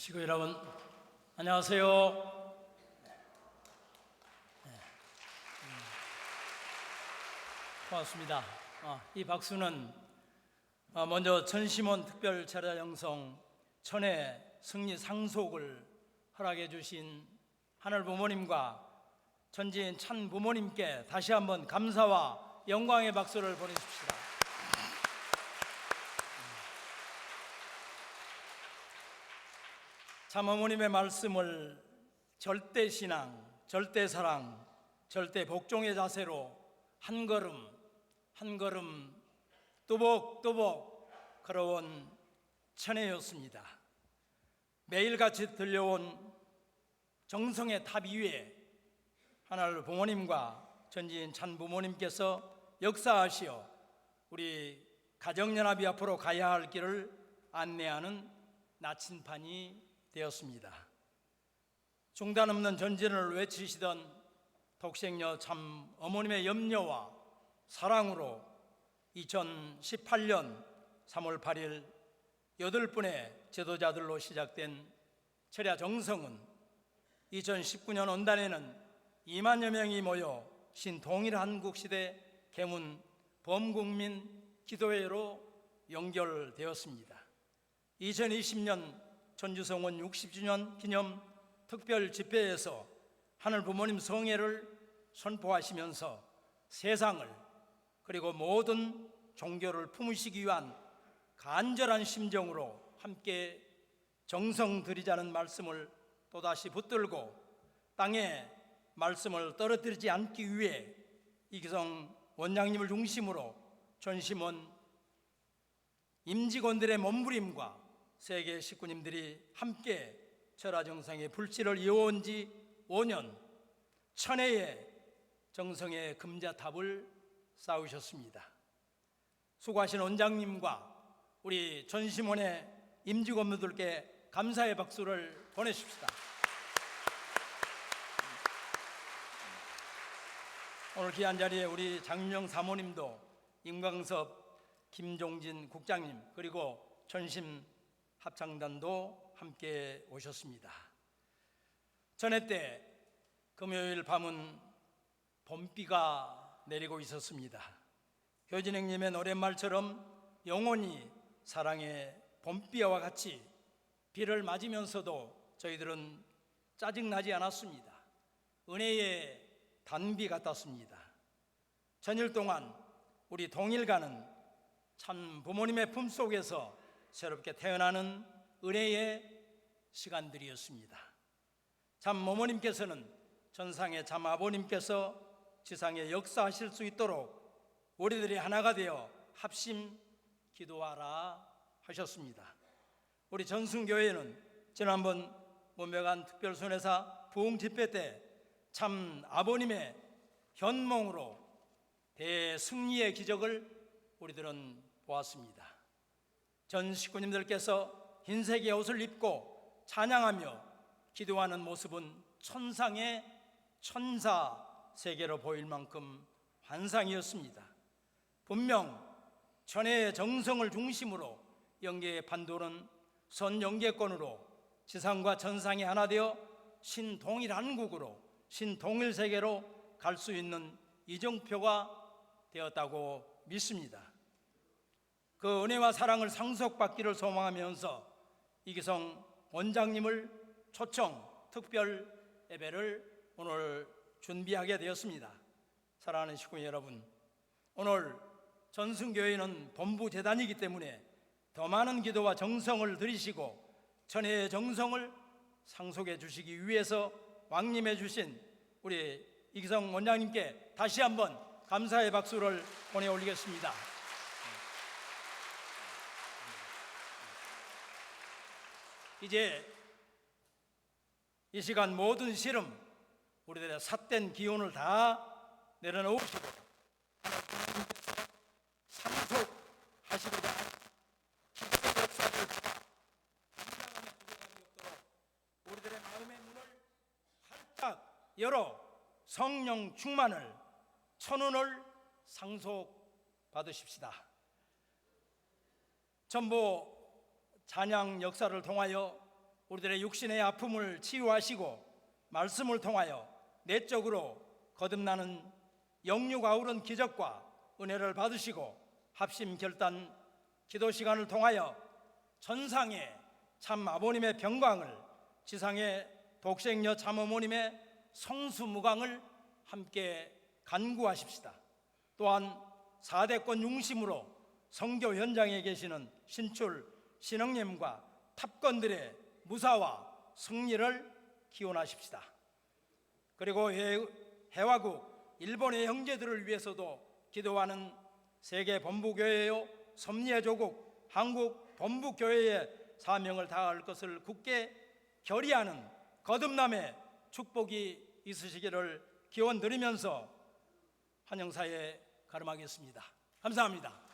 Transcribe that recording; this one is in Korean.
시고 여러분 안녕하세요. 네. 음, 고맙습니다. 어, 이 박수는 어, 먼저 전시몬 특별 제자 영성 천의 승리 상속을 허락해 주신 하늘 부모님과 전지인 찬 부모님께 다시 한번 감사와 영광의 박수를 보내십시다. 참 어머님의 말씀을 절대 신앙, 절대 사랑, 절대 복종의 자세로 한 걸음 한 걸음 또복또복 걸어온 천혜였습니다. 매일같이 들려온 정성의 탑 위에 하늘 부모님과 전지인 찬 부모님께서 역사하시어 우리 가정연합이 앞으로 가야 할 길을 안내하는 나침판이 되었습니다. 중단 없는 전진을 외치시던 독생녀 참 어머님의 염려와 사랑으로 2018년 3월 8일 여덟 분의 제도자들로 시작된 철야 정성은 2019년 원단에는 2만여 명이 모여 신동일 한국 시대 개문 범국민 기도회로 연결되었습니다. 2020년 전주성원 60주년 기념 특별 집회에서 하늘 부모님 성회를 선포하시면서 세상을 그리고 모든 종교를 품으시기 위한 간절한 심정으로 함께 정성 들이자는 말씀을 또다시 붙들고 땅에 말씀을 떨어뜨리지 않기 위해 이기성 원장님을 중심으로 전심원 임직원들의 몸부림과 세계 식구님들이 함께 철화 정성의 불씨를 이어온 지 5년 천혜의 정성의 금자탑을 쌓으셨습니다. 수고하신 원장님과 우리 전심원의 임직원분들께 감사의 박수를 보내십시다. 오늘 귀한 자리에 우리 장윤영 사모님도 임광섭, 김종진 국장님 그리고 전심 합창단도 함께 오셨습니다. 전해 때 금요일 밤은 봄비가 내리고 있었습니다. 효진행님의 노랫말처럼 영원히 사랑의 봄비와 같이 비를 맞으면서도 저희들은 짜증나지 않았습니다. 은혜의 단비 같았습니다. 전일 동안 우리 동일가는 참 부모님의 품속에서 새롭게 태어나는 은혜의 시간들이었습니다. 참 어머님께서는 전상의 참 아버님께서 지상에 역사하실 수 있도록 우리들이 하나가 되어 합심 기도하라 하셨습니다. 우리 전승교회는 지난번 문명한 특별손해사 부흥 집회 때 참 아버님의 현몽으로 대승리의 기적을 우리들은 보았습니다. 전 식구님들께서 흰색의 옷을 입고 찬양하며 기도하는 모습은 천상의 천사 세계로 보일 만큼 환상이었습니다. 분명 천혜의 정성을 중심으로 영계의 판도는 선영계권으로 지상과 천상이 하나 되어 신동일 한국으로 신동일 세계로 갈 수 있는 이정표가 되었다고 믿습니다. 그 은혜와 사랑을 상속받기를 소망하면서 이기성 원장님을 초청 특별 예배를 오늘 준비하게 되었습니다. 사랑하는 식구 여러분, 오늘 전승교회는 본부 재단이기 때문에 더 많은 기도와 정성을 들이시고 천혜의 정성을 상속해 주시기 위해서 왕님해 주신 우리 이기성 원장님께 다시 한번 감사의 박수를 보내 올리겠습니다. 이제 이 시간 모든 시름 우리들의 삿된 기운을 다 내려놓으시고 상속하시고자 우리들의 마음의 문을 활짝 열어 성령 충만을 천운을 상속 받으십시다. 전부 찬양 역사를 통하여 우리들의 육신의 아픔을 치유하시고 말씀을 통하여 내적으로 거듭나는 영육 아 우른 기적과 은혜를 받으시고 합심 결단 기도 시간을 통하여 전상의 참 아버님의 병광을 지상의 독생녀 참 어머님의 성수무광을 함께 간구하십시다. 또한 사대권 융심으로 성교 현장에 계시는 신출 신흥님과 탑건들의 무사와 승리를 기원하십시다. 그리고 해, 해화국 일본의 형제들을 위해서도 기도하는 세계 본부교회요 섭리의 조국 한국 본부교회의 사명을 다할 것을 굳게 결의하는 거듭남의 축복이 있으시기를 기원 드리면서 한영사에 가름하겠습니다. 감사합니다.